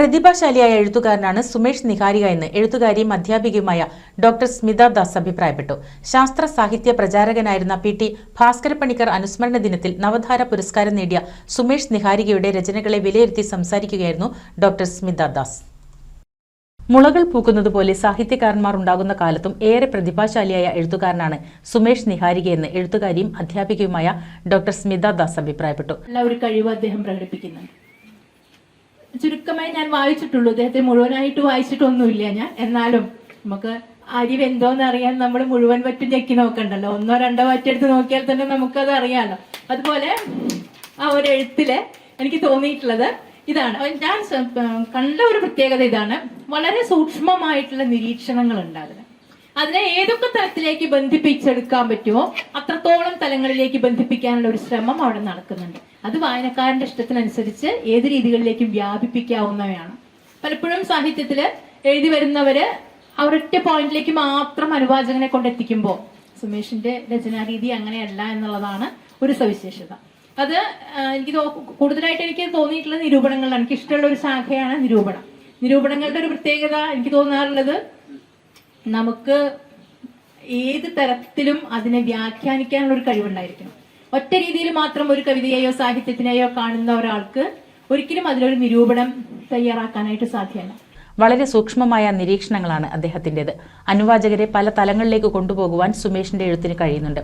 പ്രതിഭാശാലിയായ എഴുത്തുകാരനാണ് സുമേഷ് നിഹാരിക എന്ന് എഴുത്തുകാരിയും അധ്യാപികയുമായ ഡോക്ടർ സ്മിത ദാസ് അഭിപ്രായപ്പെട്ടു. ശാസ്ത്ര സാഹിത്യ പ്രചാരകനായിരുന്ന പി ടി ഭാസ്കരപ്പണിക്കർ അനുസ്മരണ ദിനത്തിൽ നവധാര പുരസ്കാരം നേടിയ സുമേഷ് നിഹാരികയുടെ രചനകളെ വിലയിരുത്തി സംസാരിക്കുകയായിരുന്നു ഡോക്ടർ സ്മിത ദാസ്. മുളകൾ പൂക്കുന്നത് പോലെ സാഹിത്യകാരന്മാർ ഉണ്ടാകുന്ന കാലത്തും ഏറെ പ്രതിഭാശാലിയായ എഴുത്തുകാരനാണ് സുമേഷ് നിഹാരികയെന്ന് എഴുത്തുകാരിയും അധ്യാപികയുമായ ഡോക്ടർ സ്മിത ദാസ് അഭിപ്രായപ്പെട്ടു. ഒരു കഴിവ് അദ്ദേഹം പ്രകടിപ്പിക്കുന്നുണ്ട്. ചുരുക്കമായി ഞാൻ വായിച്ചിട്ടുള്ളൂ. അദ്ദേഹത്തെ മുഴുവനായിട്ട് വായിച്ചിട്ടൊന്നുമില്ല ഞാൻ. എന്നാലും നമുക്ക് അരി എന്തോന്ന് അറിയാൻ നമ്മൾ മുഴുവൻ വറ്റും ഞെക്കി നോക്കണ്ടല്ലോ. ഒന്നോ രണ്ടോ വറ്റെടുത്ത് നോക്കിയാൽ തന്നെ നമുക്കത് അറിയാമല്ലോ അതുപോലെ ആ ഒരു എഴുത്തിൽ എനിക്ക് തോന്നിയിട്ടുള്ളത് ഇതാണ്. ഞാൻ കണ്ട ഒരു പ്രത്യേകത ഇതാണ്. വളരെ സൂക്ഷ്മമായിട്ടുള്ള നിരീക്ഷണങ്ങൾ ഉണ്ട് അതിന്. അതിനെ ഏതൊക്കെ തലത്തിലേക്ക് ബന്ധിപ്പിച്ചെടുക്കാൻ പറ്റുമോ അത്രത്തോളം തലങ്ങളിലേക്ക് ബന്ധിപ്പിക്കാനുള്ള ഒരു ശ്രമം അവിടെ നടക്കുന്നുണ്ട്. അത് വായനക്കാരന്റെ ഇഷ്ടത്തിനനുസരിച്ച് ഏത് രീതികളിലേക്കും വ്യാപിപ്പിക്കാവുന്നവയാണ്. പലപ്പോഴും സാഹിത്യത്തിൽ എഴുതി വരുന്നവര് അവരൊറ്റ പോയിന്റിലേക്ക് മാത്രം അനുവാചകനെ കൊണ്ടെത്തിക്കുമ്പോൾ സുമേഷിന്റെ രചനാരീതി അങ്ങനെയല്ല എന്നുള്ളതാണ് ഒരു സവിശേഷത. അത് എനിക്ക് കൂടുതലായിട്ട് എനിക്ക് തോന്നിയിട്ടുള്ള നിരൂപണങ്ങളാണ്. എനിക്ക് ഇഷ്ടമുള്ള ഒരു ശാഖയാണ് നിരൂപണം. നിരൂപണങ്ങളുടെ ഒരു പ്രത്യേകത എനിക്ക് തോന്നാറുള്ളത് നമുക്ക് ഏത് തരത്തിലും അതിനെ വ്യാഖ്യാനിക്കാനുള്ള ഒരു കഴിവുണ്ടായിരിക്കണം. ഒറ്റ രീതിയിൽ മാത്രം ഒരു കവിതയെയോ സാഹിത്യത്തിനെയോ കാണുന്ന ഒരാൾക്ക് ഒരിക്കലും അതിലൊരു നിരൂപണം തയ്യാറാക്കാനായിട്ട് സാധ്യമല്ല. വളരെ സൂക്ഷ്മമായ നിരീക്ഷണങ്ങളാണ് അദ്ദേഹത്തിന്റെത്. അനുവാചകരെ പല തലങ്ങളിലേക്ക് കൊണ്ടുപോകുവാൻ സുമേഷിന്റെ എഴുത്തിന് കഴിയുന്നുണ്ട്.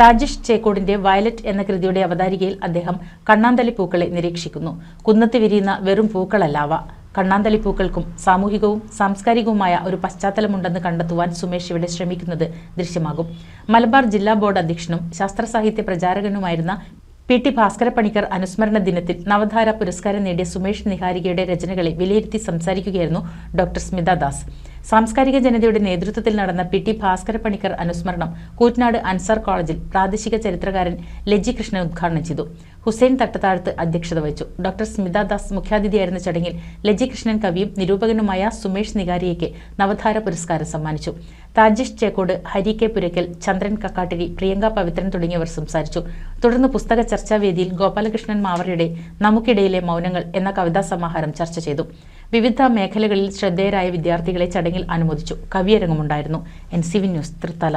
താജിഷ് ചേക്കോടിന്റെ വയലറ്റ് എന്ന കൃതിയുടെ അവതാരികയിൽ അദ്ദേഹം കണ്ണാന്തലി പൂക്കളെ നിരീക്ഷിക്കുന്നു. കുന്നത്ത് വിരിയുന്ന വെറും പൂക്കളല്ല അവ. കണ്ണാന്തലി പൂക്കൾക്കും സാമൂഹികവും സാംസ്കാരികവുമായ ഒരു പശ്ചാത്തലമുണ്ടെന്ന് കണ്ടെത്തുവാൻ സുമേഷ് ഇവിടെ ശ്രമിക്കുന്നത് ദൃശ്യമാകും. മലബാർ ജില്ലാ ബോർഡ് അധ്യക്ഷനും ശാസ്ത്ര സാഹിത്യ പ്രചാരകനുമായിരുന്ന പി ടി ഭാസ്കര പണിക്കർ അനുസ്മരണ ദിനത്തിൽ നവധാര പുരസ്കാരം നേടിയ സുമേഷ് നിഹാരികയുടെ രചനകളെ വിലയിരുത്തി സംസാരിക്കുകയായിരുന്നു ഡോക്ടർ സ്മിത ദാസ്. സാംസ്കാരിക ജനതയുടെ നേതൃത്വത്തിൽ നടന്ന പി ടി ഭാസ്കര പണിക്കർ അനുസ്മരണം കൂറ്റനാട് അൻസാർ കോളേജിൽ പ്രാദേശിക ചരിത്രകാരൻ ലജി കൃഷ്ണൻ ഉദ്ഘാടനം ചെയ്തു. ഹുസൈൻ തട്ടത്താഴത്ത് അധ്യക്ഷത വഹിച്ചു. ഡോക്ടർ സ്മിത ദാസ് മുഖ്യാതിഥിയായിരുന്ന ചടങ്ങിൽ ലജി കൃഷ്ണൻ കവിയും നിരൂപകനുമായ സുമേഷ് നികാരിയയ്ക്ക് നവധാര പുരസ്കാരം സമ്മാനിച്ചു. താജിഷ് ചേക്കോട് ഹരി കെ പുരക്കൽ ചന്ദ്രൻ കക്കാട്ടിരി പ്രിയങ്ക പവിത്രൻ തുടങ്ങിയവർ സംസാരിച്ചു. തുടർന്ന് പുസ്തക ചർച്ചാവേദിയിൽ ഗോപാലകൃഷ്ണൻ മാവറിയുടെ നമുക്കിടയിലെ മൗനങ്ങൾ എന്ന കവിതാ സമാഹാരം ചർച്ച ചെയ്തു. വിവിധ മേഖലകളിൽ ശ്രദ്ധേയരായ വിദ്യാർത്ഥികളെ ചടങ്ങിൽ അനുമോദിച്ചു. കവിയരങ്ങമുണ്ടായിരുന്നു N C V news Thrithala.